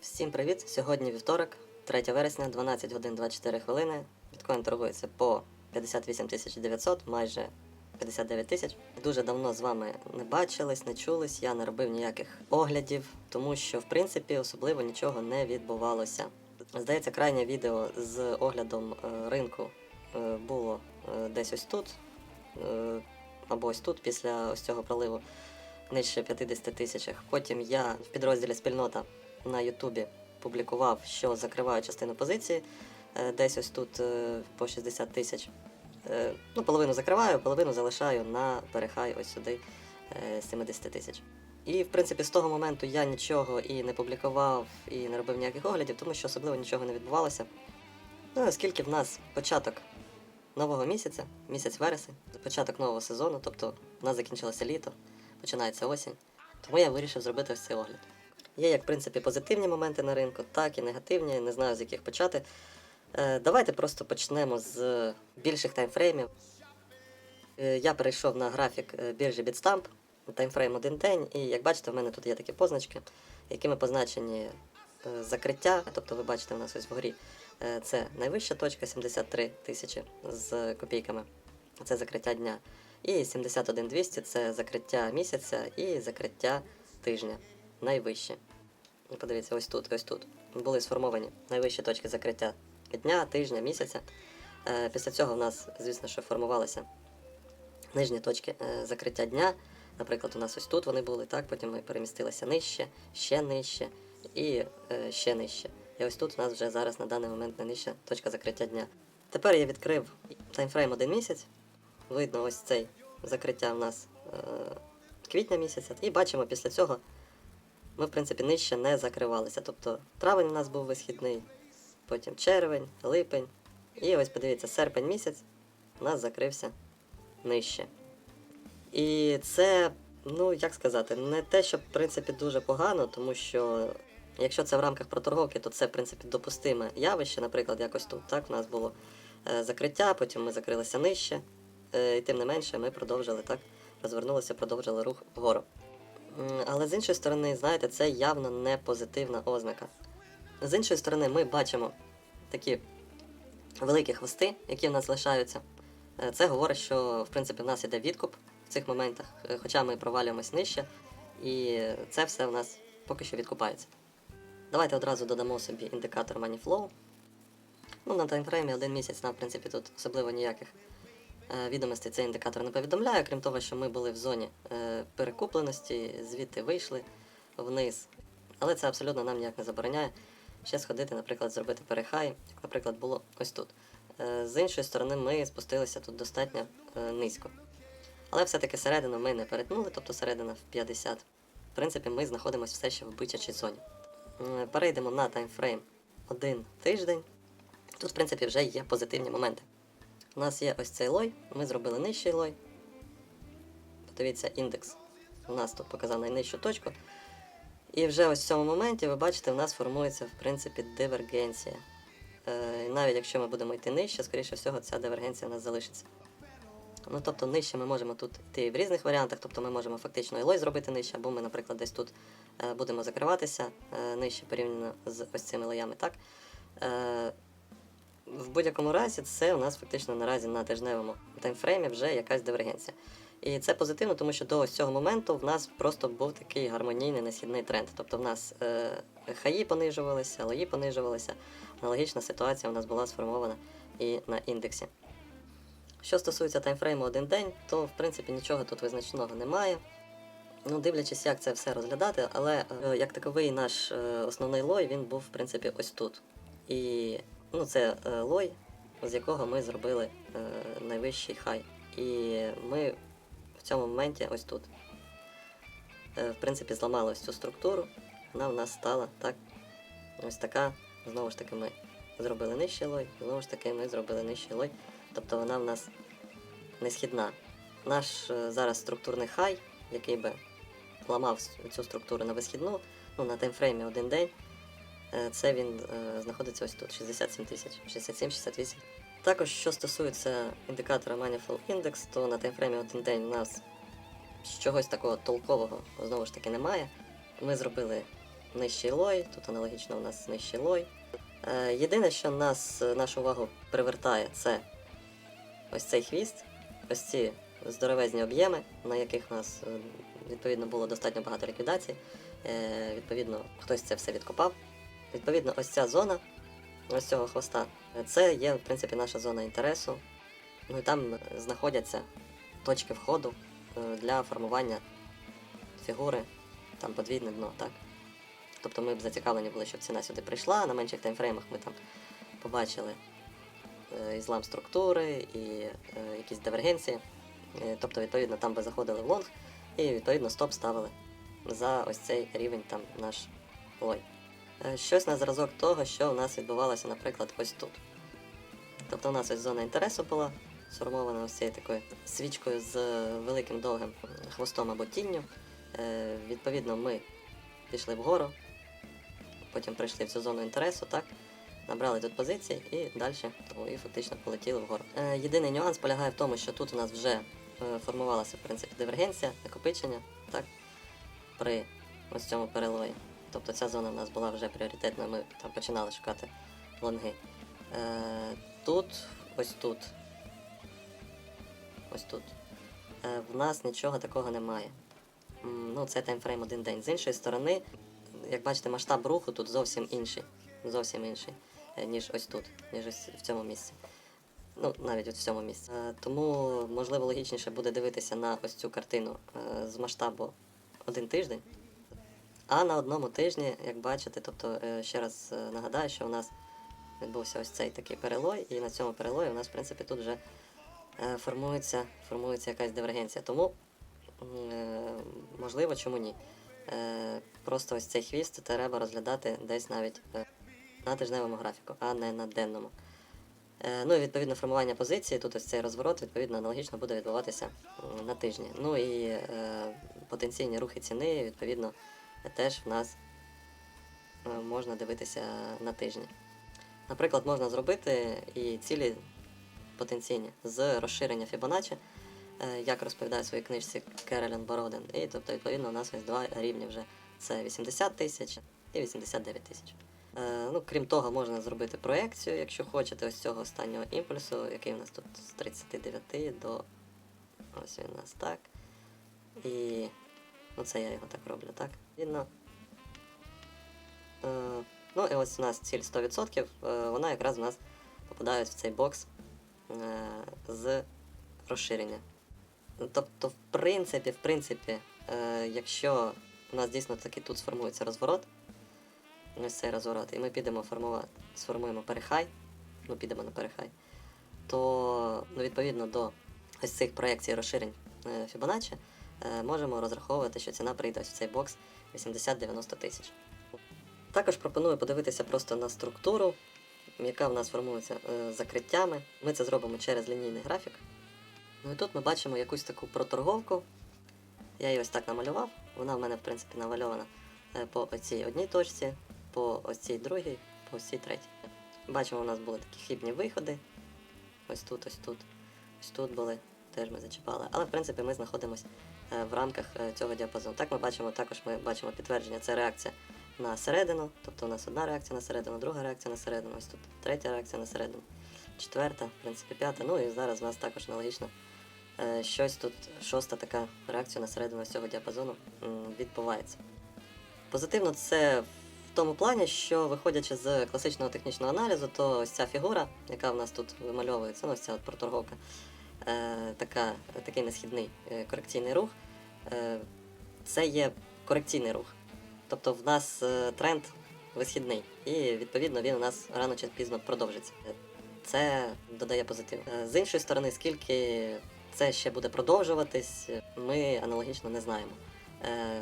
Всім привіт! Сьогодні вівторок, 3 вересня, 12 годин 24 хвилини. Біткоін торгується по 58 тисяч 900, майже 59 тисяч. Дуже давно з вами не бачились, не чулись, я не робив ніяких оглядів, тому що в принципі особливо нічого не відбувалося. Здається, крайнє відео з оглядом е, ринку е, було е, десь ось тут, або ось тут, після ось цього проливу нижче 50 тисячах. Потім я в підрозділі спільнота на Ютубі публікував, що закриваю частину позиції, е, десь ось тут е, по 60 тисяч. Е, Ну, половину закриваю, половину залишаю на перехай ось сюди е, 70 тисяч. І, в принципі, з того моменту я нічого і не публікував, і не робив ніяких оглядів, тому що особливо нічого не відбувалося. Ну, оскільки в нас початок нового місяця, місяць вересень, початок нового сезону, тобто в нас закінчилося літо, починається осінь, тому я вирішив зробити ось цей огляд. Є як в принципі позитивні моменти на ринку, так і негативні, не знаю з яких почати. Е, давайте просто почнемо з більших таймфреймів. Е, я перейшов на графік е, біржі Bitstamp, таймфрейм один день, і як бачите, в мене тут є такі позначки, якими позначені закриття. Тобто ви бачите, у нас ось вгорі це найвища точка 73 тисячі з копійками. Це закриття дня. І 71200 це закриття місяця і закриття тижня. Найвище. Подивіться, ось тут, ось тут. Були сформовані найвищі точки закриття дня, тижня, місяця. Е, Після цього в нас, звісно, що формувалися нижні точки е, закриття дня. Наприклад, у нас ось тут вони були, так, потім ми перемістилися нижче, ще нижче і е, ще нижче. І ось тут у нас вже зараз на даний момент найнижча точка закриття дня. Тепер я відкрив таймфрейм один місяць. Видно ось цей закриття в нас квітня місяця. І бачимо після цього ми, в принципі, нижче не закривалися. Тобто травень у нас був висхідний, потім червень, липень. І ось подивіться, серпень місяць у нас закрився нижче. І це, ну як сказати, не те, що в принципі дуже погано, тому що якщо це в рамках проторговки, то це в принципі допустиме явище, наприклад, якось тут. Так, у нас було е, закриття, потім ми закрилися нижче, е, і тим не менше ми продовжили так, розвернулися, продовжили рух вгору. Але з іншої сторони, знаєте, це явно не позитивна ознака. З іншої сторони, ми бачимо такі великі хвости, які в нас лишаються. Е, Це говорить, що в принципі в нас іде відкуп в цих моментах, е, хоча ми провалюємось нижче, і це все в нас поки що відкупається. Давайте одразу додамо собі індикатор MoneyFlow. Ну, на таймфреймі один місяць нам, в принципі, тут особливо ніяких е, відомостей цей індикатор не повідомляє, крім того, що ми були в зоні е, перекупленості, звідти вийшли вниз. Але це абсолютно нам ніяк не забороняє ще сходити, наприклад, зробити перехай, як, наприклад, було ось тут. Е, З іншої сторони, ми спустилися тут достатньо низько. Але все-таки середину ми не перетнули, тобто середина в 50. В принципі, ми знаходимося все ще в бичачій зоні. Перейдемо на таймфрейм один тиждень. Тут, в принципі, вже є позитивні моменти. У нас є ось цей лой, ми зробили нижчий лой. Подивіться, індекс у нас тут показав найнижчу точку. І вже ось в цьому моменті, ви бачите, у нас формується, в принципі, дивергенція. Е, і навіть якщо ми будемо йти нижче, скоріше всього, ця дивергенція у нас залишиться. Ну, тобто нижче ми можемо тут йти в різних варіантах, тобто ми можемо фактично і лой зробити нижче, або ми, наприклад, десь тут е, будемо закриватися е, нижче порівняно з ось цими лоями. Так? В будь-якому разі, це у нас фактично наразі на тижневому таймфреймі вже якась дивергенція. І це позитивно, тому що до ось цього моменту в нас просто був такий гармонійний несхідний тренд. Тобто в нас е, хаї понижувалися, лої понижувалися. Аналогічна ситуація у нас була сформована і на індексі. Що стосується таймфрейму один день, то в принципі нічого тут визначного немає. Ну, дивлячись, як це все розглядати, але е, як таковий наш е, основний лой він був в принципі ось тут. І ну, це е, лой, з якого ми зробили е, найвищий хай. І ми в цьому моменті ось тут. Е, в принципі, зламали ось цю структуру. Вона в нас стала так, ось така. Знову ж таки, ми зробили нижчий лой, знову ж таки, ми зробили нижчий лой. Тобто вона в нас не східна. Наш е, зараз структурний хай, який би ламав цю структуру на висхідну, ну, на таймфреймі один день, це він е, знаходиться ось тут, 67 тисяч, 67-68. Також, що стосується індикатора Moneyflow Index, то на таймфреймі один день у нас чогось такого толкового знову ж таки немає. Ми зробили нижчий лой, тут аналогічно у нас нижчий лой. Е, єдине, що нас, е, нашу увагу привертає, це ось цей хвіст, ось ці здоровезні об'єми, на яких у нас е, відповідно було достатньо багато ліквідацій. Е, відповідно, хтось це все відкопав. Відповідно, ось ця зона, ось цього хвоста, це є, в принципі, наша зона інтересу. Ну і там знаходяться точки входу е, для формування фігури, там подвійне дно, так? Тобто ми б зацікавлені були, щоб ціна сюди прийшла. На менших таймфреймах ми там побачили е, ізлам структури і е, якісь дивергенції. Тобто, відповідно, там би заходили в лонг і відповідно стоп ставили за ось цей рівень там наш лой. Е, Щось на зразок того, що у нас відбувалося, наприклад, ось тут. Тобто у нас ось зона інтересу була сформована ось цією такою свічкою з великим довгим хвостом або тінню. Е, відповідно, ми пішли вгору, потім прийшли в цю зону інтересу, так, набрали тут позиції і далі і фактично полетіли вгору. Е, єдиний нюанс полягає в тому, що тут у нас вже е, формувалася в принципі дивергенція, накопичення, так, при ось цьому перелої. Тобто ця зона в нас була вже пріоритетна, ми там починали шукати лонги. Е, тут, ось тут. Ось тут. Е, в нас нічого такого немає. Ну, це таймфрейм один день. З іншої сторони, як бачите, масштаб руху тут зовсім інший. Зовсім інший, е, ніж ось тут, ніж ось в цьому місці. Ну, навіть от в цьому місці. Е, Тому, можливо, логічніше буде дивитися на ось цю картину е, з масштабу один тиждень. А на одному тижні, як бачите, тобто е, ще раз е, нагадаю, що у нас відбувся ось цей такий перелой, і на цьому перелої у нас, в принципі, тут вже е, формується, формується якась дивергенція. Тому, можливо, чому ні. Просто ось цей хвіст треба розглядати десь навіть на тижневому графіку, а не на денному. Ну і відповідно формування позиції, тут ось цей розворот, відповідно, аналогічно буде відбуватися на тижні. Ну і потенційні рухи ціни, відповідно, теж в нас е, можна дивитися на тижні. Наприклад, можна зробити і цілі потенційні з розширення Fibonacci, е, як розповідає в своїй книжці Керолін Бородин. І тобто, відповідно, у нас ось два рівні вже. Це 80 тисяч і 89 тисяч. Е, ну, крім того, можна зробити проекцію, якщо хочете, ось цього останнього імпульсу, який у нас тут з 39 до. Ось він у нас так. І. Ну, це я його так роблю, так? Видно. Е, ну і ось у нас ціль 100%, е, вона якраз у нас попадає в цей бокс е, з розширення. Тобто, в принципі, в принципі, якщо у нас дійсно таки тут сформується розворот, ось цей розворот, і ми підемо формувати, сформуємо перехай, ну підемо на перехай, то ну, відповідно до ось цих проєкцій розширень Fibonacci можемо розраховувати, що ціна прийде ось в цей бокс 80-90 тисяч. Також пропоную подивитися просто на структуру, яка в нас формується е, закриттями. Ми це зробимо через лінійний графік. Ну і тут ми бачимо якусь таку проторговку. Я її ось так намалював. Вона в мене, в принципі, намальована е, по оцій одній точці, по ось цій другій, по ось цій третій. Бачимо, у нас були такі хибні виходи. Ось тут, ось тут, ось тут були, теж ми зачіпали. Але в принципі ми знаходимося в рамках е, цього діапазону. Так ми бачимо, також ми бачимо підтвердження, це реакція на середину. Тобто у нас одна реакція на середину, друга реакція на середину, ось тут третя реакція на середину, четверта, в принципі, п'ята. Ну і зараз у нас також аналогічно е, щось тут, шоста така реакція на середину ось цього діапазону відбувається. Позитивно це в тому плані, що виходячи з класичного технічного аналізу, то ось ця фігура, яка в нас тут вимальовується, ну ось ця от проторговка, е, така, такий несхідний е, корекційний рух, е, це є корекційний рух. Тобто в нас е, тренд висхідний, і відповідно він у нас рано чи пізно продовжиться. Е, Це додає позитив. Е, З іншої сторони, скільки це ще буде продовжуватись, е, ми аналогічно не знаємо. Е,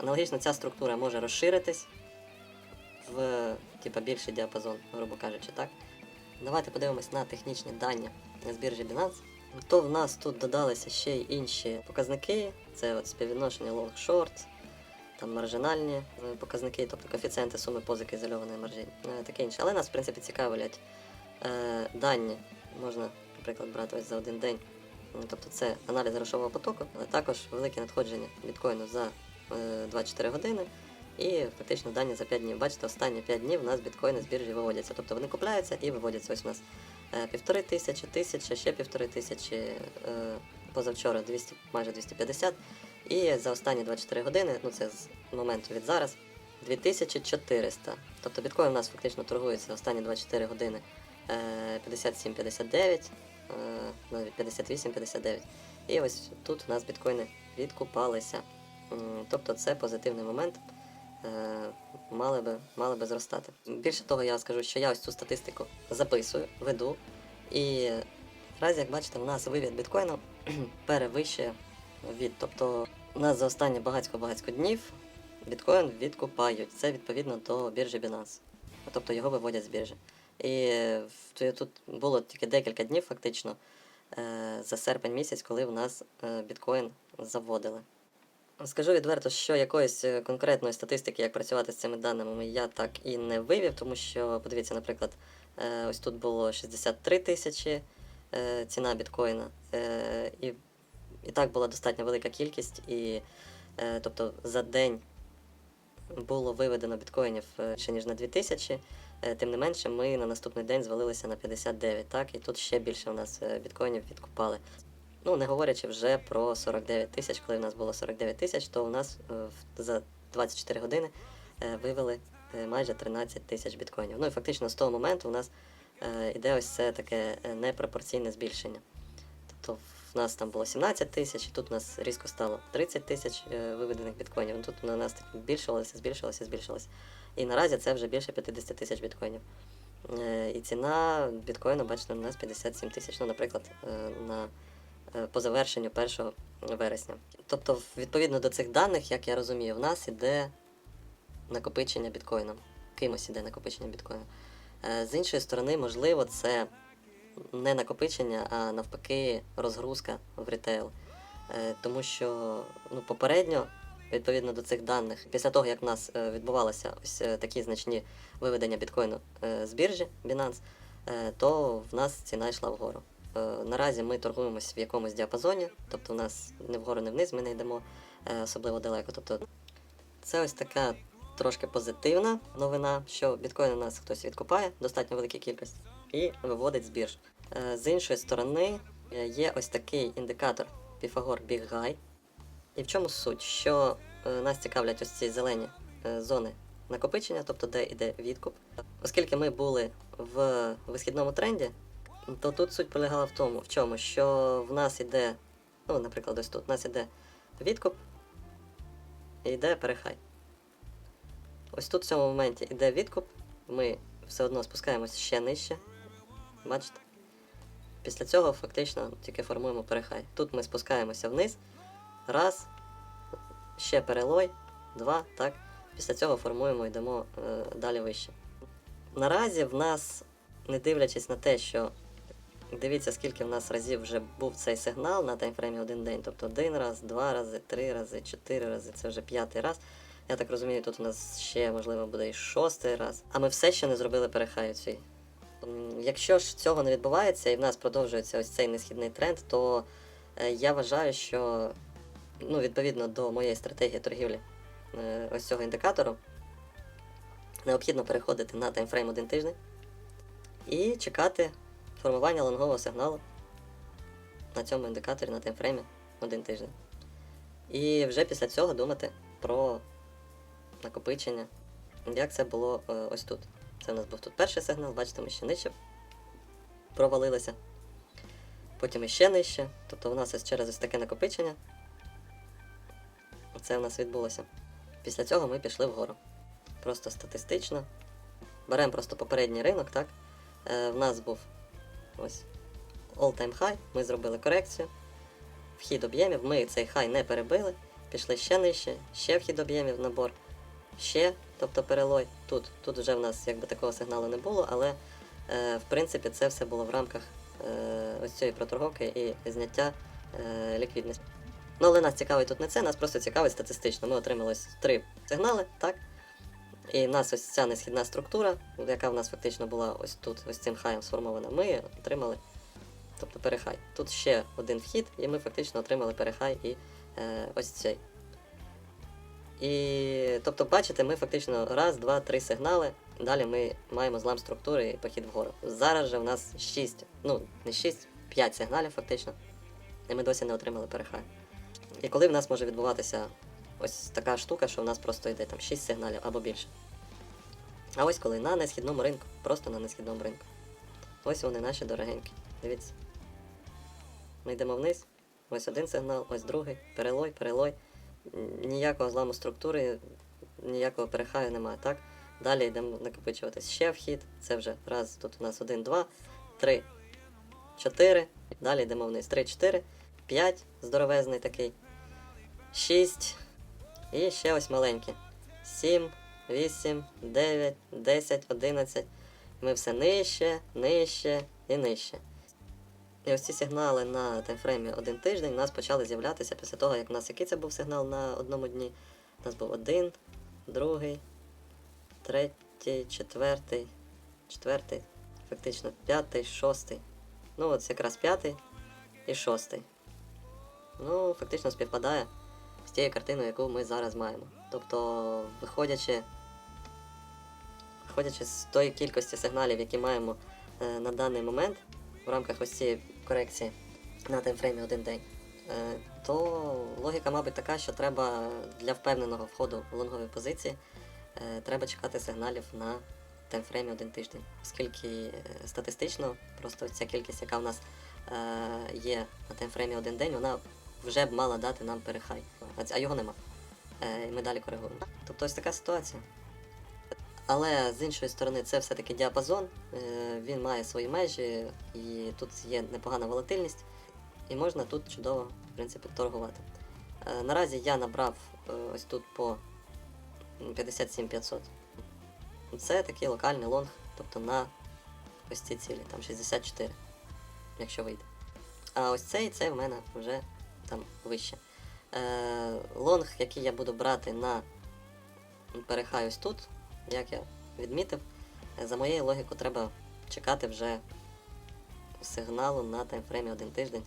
Аналогічно ця структура може розширитись в типа, більший діапазон, грубо кажучи, так? Давайте подивимось на технічні дані з біржі Binance. То в нас тут додалися ще й інші показники. Це от співвідношення long-short, там маржинальні е, показники, тобто коефіцієнти суми позики ізольованої маржі, е, таке інше. Але нас, в принципі, цікавлять е, дані, можна, наприклад, брати ось за один день. Тобто це аналіз грошового потоку, але також велике надходження біткоїну за е, 24 години. І фактично дані за 5 днів. Бачите, останні 5 днів у нас біткоїни з біржі виводяться. Тобто вони купляються і виводяться. Ось у нас півтори тисячі, тисяча, ще півтори тисячі, е, позавчора 200, майже 250. І за останні 24 години, ну це з моменту від зараз, 2400. Тобто біткоін у нас фактично торгується останні 24 години е, 57-59, е, навіть 58-59. І ось тут у нас біткоїни відкупалися. Тобто це позитивний момент. Е, Мали би, мали би зростати. Більше того, я скажу, що я ось цю статистику записую, веду. І наразі, як бачите, у нас вивід біткоїну перевищує від. Тобто у нас за останні багатько-багатько днів біткоін відкупають. Це відповідно до біржі Binance. Тобто його виводять з біржі. І тут було тільки декілька днів, фактично, е, за серпень місяць, коли в нас е, біткоін заводили. Скажу відверто, що якоїсь е, конкретної статистики, як працювати з цими даними, я так і не вивів, тому що, подивіться, наприклад, е, ось тут було 63 тисячі е, ціна біткоїна, і, і так була достатньо велика кількість, і тобто за день було виведено біткоїнів е, ще ніж на 2000, е, тим не менше, ми на наступний день звалилися на 59, так, і тут ще більше у нас біткоїнів відкупали. Ну, не говорячи вже про 49 тисяч, коли в нас було 49 тисяч, то у нас е, за 24 години е, вивели е, майже 13 тисяч біткоїнів. Ну і фактично з того моменту у нас іде ось це таке непропорційне збільшення. Тобто в нас там було 17 тисяч, і тут у нас різко стало 30 тисяч виведених біткоїнів. Ну, Тут на нас так збільшувалося, збільшувалося, збільшувалося. І наразі це вже більше 50 тисяч біткоїнів. І ціна біткоїну, бачите, у нас 57 тисяч. Ну, наприклад, на по завершенню 1 вересня. Тобто, відповідно до цих даних, як я розумію, в нас іде накопичення біткоїна. Кимось іде накопичення біткоїна. Е, З іншої сторони, можливо, це не накопичення, а навпаки розгрузка в ритейл. Е, Тому що ну, попередньо, відповідно до цих даних, після того, як в нас е, відбувалися ось е, такі значні виведення біткоїну е, з біржі Binance, е, то в нас ціна йшла вгору. Е, Наразі ми торгуємось в якомусь діапазоні, тобто в нас не вгору, не вниз, ми не йдемо е, особливо далеко. Тобто це ось така трошки позитивна новина, що біткоін у нас хтось відкупає, достатньо велика кількість, і виводить з бірж. Е, З іншої сторони, є ось такий індикатор Pythagor Big І в чому суть? Що нас цікавлять ось ці зелені зони накопичення, тобто де йде відкуп. Оскільки ми були в висхідному тренді, то тут суть полягала в тому, в чому, що в нас іде, ну, наприклад, ось тут, у нас іде відкуп і йде перехай. Ось тут в цьому моменті йде відкуп, ми все одно спускаємося ще нижче. Бачите? Після цього фактично тільки формуємо перехай. Тут ми спускаємося вниз. Раз, ще перелой, два, так. Після цього формуємо йдемо е, далі вище. Наразі в нас, не дивлячись на те, що дивіться, скільки в нас разів вже був цей сигнал на таймфреймі один день. Тобто один раз, два рази, три рази, чотири рази, це вже п'ятий раз. Я так розумію, тут у нас ще, можливо, буде і шостий раз. А ми все ще не зробили перехаю цей. Якщо ж цього не відбувається і в нас продовжується ось цей несхідний тренд, то е, я вважаю, що ну, відповідно до моєї стратегії торгівлі е, ось цього індикатору, необхідно переходити на таймфрейм один тиждень і чекати формування лонгового сигналу на цьому індикаторі на таймфреймі один тиждень. І вже після цього думати про накопичення, як це було е, ось тут. Це у нас був тут перший сигнал, бачите, ми ще нижче провалилися. Потім іще нижче. Тобто у нас ось через ось таке накопичення. Це у нас відбулося. Після цього ми пішли вгору. Просто статистично. Беремо просто попередній ринок, так? Е, в нас був ось all-time high, ми зробили корекцію. Вхід об'ємів, ми цей хай не перебили, пішли ще нижче, ще вхід об'ємів набор, ще, тобто перелой. Тут, тут вже в нас якби такого сигналу не було, але е, в принципі це все було в рамках е, ось цієї проторговки і зняття е, ліквідності. Ну, але нас цікавить тут не це, нас просто цікавить статистично. Ми отримали ось три сигнали, так? І в нас ось ця несхідна структура, яка в нас фактично була ось тут, ось цим хаєм сформована, ми отримали, тобто перехай. Тут ще один вхід, і ми фактично отримали перехай і е, ось цей. І тобто, бачите, ми фактично раз, два, три сигнали. Далі ми маємо злам структури і похід вгору. Зараз же в нас 6, ну не 6, 5 сигналів фактично. І ми досі не отримали перехай. І коли в нас може відбуватися ось така штука, що в нас просто йде там 6 сигналів або більше. А ось коли на несхідному ринку, просто на несхідному ринку. Ось вони наші дорогенькі. Дивіться. Ми йдемо вниз. Ось один сигнал, ось другий, перелой, перелой. Ніякого зламу структури, ніякого перехаю немає, так? Далі йдемо накопичуватись ще вхід. Це вже раз, тут у нас один, два, три, чотири. Далі йдемо вниз. Три, чотири, п'ять, здоровезний такий. Шість. І ще ось маленький. Сім, вісім, дев'ять, десять, одинадцять. Ми все нижче, нижче і нижче. І ось ці сигнали на таймфреймі один тиждень у нас почали з'являтися після того, як у нас який це був сигнал на одному дні. У нас був один, другий, третій, четвертий, четвертий, фактично п'ятий, шостий. Ну, от якраз п'ятий і шостий. Ну, фактично співпадає тією картиною, яку ми зараз маємо. Тобто, виходячи, виходячи з тої кількості сигналів, які маємо е, на даний момент, в рамках ось цієї корекції на таймфреймі один день, е, то логіка, мабуть, така, що треба для впевненого входу в лонгові позиції е, треба чекати сигналів на таймфреймі один тиждень. Оскільки е, статистично, просто ця кількість, яка в нас е, є на таймфреймі один день, вона вже б мала дати нам перехай. А його нема. Е, І ми далі коригуємо. Тобто ось така ситуація. Але з іншої сторони, це все-таки діапазон, е, він має свої межі, і тут є непогана волатильність, і можна тут чудово, в принципі, торгувати. Е, Наразі я набрав ось тут по 57 500. Це такий локальний лонг, тобто на ось ці цілі, там 64, якщо вийде. А ось цей, цей в мене вже там вище. Е, лонг, який я буду брати на перехай ось тут, як я відмітив, е, за моєю логікою треба чекати вже сигналу на таймфреймі один тиждень,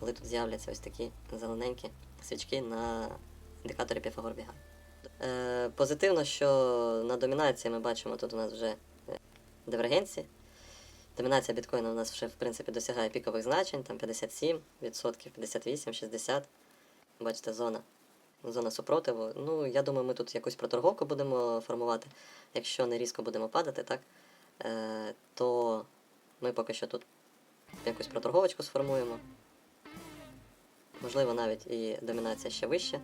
коли тут з'являться ось такі зелененькі свічки на індикаторі Піфагор біга. Е, позитивно, що на домінації ми бачимо тут у нас вже е, дивергенції. Домінація біткоїна у нас вже в принципі досягає пікових значень, там 57%, 58, 60. Бачите, зона. Зона супротиву. Ну, я думаю, ми тут якусь проторговку будемо формувати. Якщо не різко будемо падати, так, е, то ми поки що тут якусь проторговочку сформуємо. Можливо, навіть і домінація ще вище,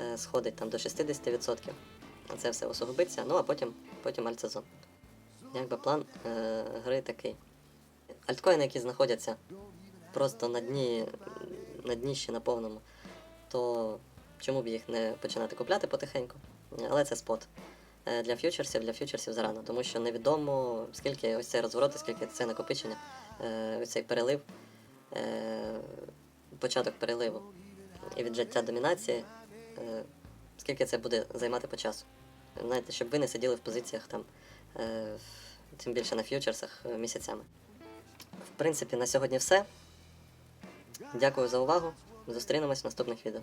е, сходить там до 60%. А це все усугубиться, ну а потім, потім альтсезон. Якби план е, гри такий. Альткоїни, які знаходяться просто на дні, на дніщі на повному, то чому б їх не починати купляти потихеньку? Але це спот. Е, Для фьючерсів, для фьючерсів зарано, тому що невідомо, скільки ось цей розворот, скільки це накопичення, е, ось цей перелив, е, початок переливу і віджаття домінації, скільки це буде займати по часу. Знаєте, щоб ви не сиділи в позиціях там, тим більше на фьючерсах е, місяцями. В принципі, на сьогодні все. Дякую за увагу. Зустрінемось в наступних відео.